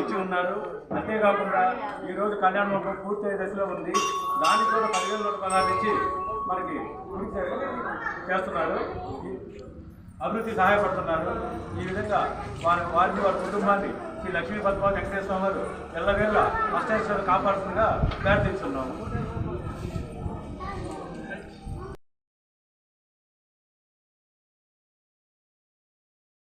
ఇచ్చి ఉన్నారు. అంతేకాకుండా ఈ రోజు కళ్యాణ మండపం పూర్తయ్యే దశలో ఉంది. దానికి కూడా పదివేల రూపాయలు ఇచ్చి మనకి పూర్తి చేస్తున్నారు. అభివృద్ధి సహాయపడుతున్నారు. ఈ విధంగా వారి వారిని వారి కుటుంబాన్ని శ్రీ లక్ష్మీ పద్మావతి వెంకటేశ్వర వారు ఎల్లవేళ్ళ అష్టేశ్వరు కాపాడుతుందిగా ప్రార్థిస్తున్నాము.